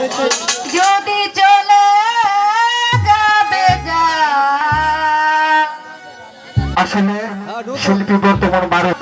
যদি চলে যাবে যা। আসলে শিল্পী বর্তমান ভারত